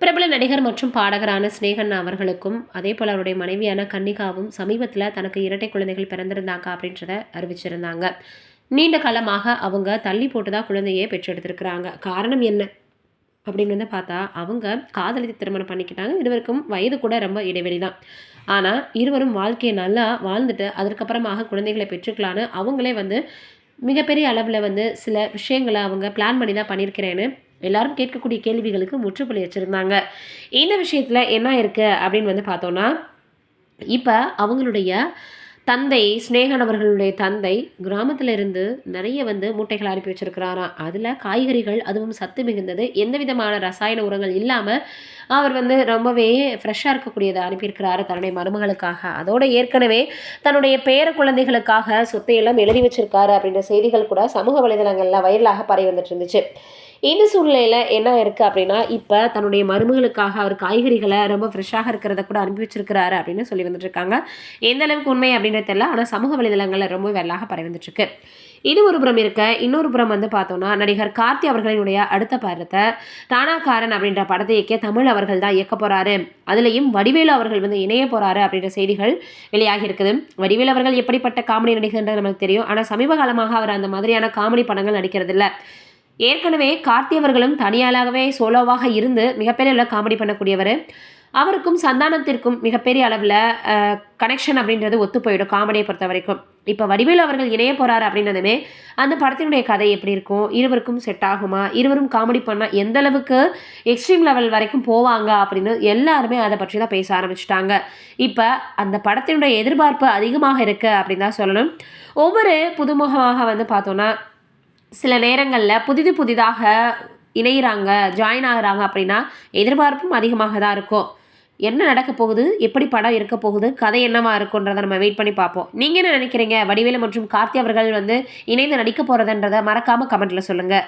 பிரபல நடிகர் மற்றும் பாடகரான சினேகன் அவர்களுக்கும் அதே போல் அவருடைய மனைவியான கன்னிகாவும் சமீபத்தில் தனக்கு இரட்டை குழந்தைகள் பிறந்திருந்தாங்க அப்படின்றத அறிவிச்சிருந்தாங்க. நீண்ட காலமாக அவங்க தள்ளி போட்டு தான் குழந்தையே பெற்றெடுத்திருக்கிறாங்க. காரணம் என்ன? அப்படின்னு வந்து பார்த்தா அவங்க காதலித்து திருமணம் பண்ணிக்கிட்டாங்க. இருவருக்கும் வயது கூட ரொம்ப இடைவெளி தான். ஆனால் இருவரும் வாழ்க்கையை நல்லா வாழ்ந்துட்டு அதற்கப்புறமாக குழந்தைகளை பெற்றுக்கலான்னு அவங்களே வந்து மிகப்பெரிய அளவில் வந்து சில விஷயங்களை அவங்க பிளான் பண்ணி தான் பண்ணியிருக்கிறேன்னு எல்லாரும் கேட்கக்கூடிய கேள்விகளுக்கு முற்றுப்புள்ளி வச்சுருந்தாங்க. இந்த விஷயத்தில் என்ன இருக்குது அப்படின்னு வந்து பார்த்தோன்னா இப்போ அவங்களுடைய தந்தை ஸ்னேகன் அவர்களுடைய தந்தை கிராமத்தில் இருந்து நிறைய வந்து மூட்டைகள் அனுப்பி வச்சிருக்கிறாராம். அதில் காய்கறிகள் அதுவும் சத்து மிகுந்தது. எந்த விதமான ரசாயன உரங்கள் இல்லாமல் அவர் வந்து ரொம்பவே ஃப்ரெஷ்ஷாக இருக்கக்கூடியதை அனுப்பியிருக்கிறாரு தன்னுடைய மருமகளுக்காக. அதோடு ஏற்கனவே தன்னுடைய பேர குழந்தைகளுக்காக சொத்தையெல்லாம் எழுதி வச்சிருக்காரு அப்படின்ற செய்திகள் கூட சமூக வலைதளங்களில் வைரலாக பரவி வந்துட்டு இருந்துச்சு இந்த சூழ்நிலையில் என்ன இருக்குது அப்படின்னா இப்போ தன்னுடைய மருமகளுக்காக அவர் காய்கறிகளை ரொம்ப ஃப்ரெஷ்ஷாக இருக்கிறத கூட அனுப்பி வச்சிருக்கிறாரு அப்படின்னு சொல்லி வந்துட்டுருக்காங்க. எந்த அளவுக்கு உண்மை அப்படின்றது தெரியல ஆனால் சமூக வலைதளங்களில் ரொம்ப வெள்ளாக பரவி வந்துட்டுருக்கு. இது ஒரு புறம் இருக்க இன்னொரு புறம் வந்து பார்த்தோம்னா நடிகர் கார்த்தி அவர்களினுடைய அடுத்த படத்தை ராணாக்காரன் அப்படின்ற படத்தை இயக்கிய தமிழ் அவர்கள் தான் இயக்க போகிறாரு அதுலேயும் வடிவேலு அவர்கள் வந்து இணைய போகிறாரு அப்படின்ற செய்திகள் வெளியாகி இருக்குது. வடிவேலு அவர்கள் எப்படிப்பட்ட காமெடி நடிகர்ன்றது நமக்கு தெரியும். ஆனால் சமீப காலமாக அவர் அந்த மாதிரியான காமெடி படங்கள் நடிக்கிறது இல்லை ஏற்கனவே கார்த்தி அவர்களும் தனியாளாகவே சோலோவாக இருந்து மிகப்பெரிய காமெடி பண்ணக்கூடியவர். அவருக்கும் சந்தானத்திற்கும் மிகப்பெரிய அளவில் கனெக்ஷன் அப்படின்றது ஒத்து போயிடும் காமெடியை பொறுத்த வரைக்கும் இப்போ வடிவேலு அவர்கள் இணைய போகிறாரு அப்படின்னதுமே அந்த படத்தினுடைய கதை எப்படி இருக்கும்? இருவருக்கும் செட் ஆகுமா? இருவரும் காமெடி பண்ணால் எந்த அளவுக்கு எக்ஸ்ட்ரீம் லெவல் வரைக்கும் போவாங்க அப்படின்னு எல்லாருமே அதை பற்றி தான் பேச ஆரம்பிச்சிட்டாங்க. இப்போ அந்த படத்தினுடைய எதிர்பார்ப்பு அதிகமாக இருக்குது அப்படின்னு தான் சொல்லணும். ஒவ்வொரு புதுமுகமாக வந்து பார்த்தோன்னா சில நேரங்களில் புதிது புதிதாக இணையிறாங்க ஜாயின் ஆகுறாங்க அப்படின்னா எதிர்பார்ப்பும் அதிகமாக தான் இருக்கும். என்ன நடக்க போகுது? எப்படி படம் இருக்க போகுது? கதை என்னவா இருக்குன்றதை நம்ம வெயிட் பண்ணி பார்ப்போம். நீங்கள் என்ன நினைக்கிறீங்க? வடிவேலு மற்றும் கார்த்தி அவர்கள் வந்து இணைந்து நடிக்க போகிறதுன்றதை மறக்காமல் கமெண்ட்டில் சொல்லுங்கள்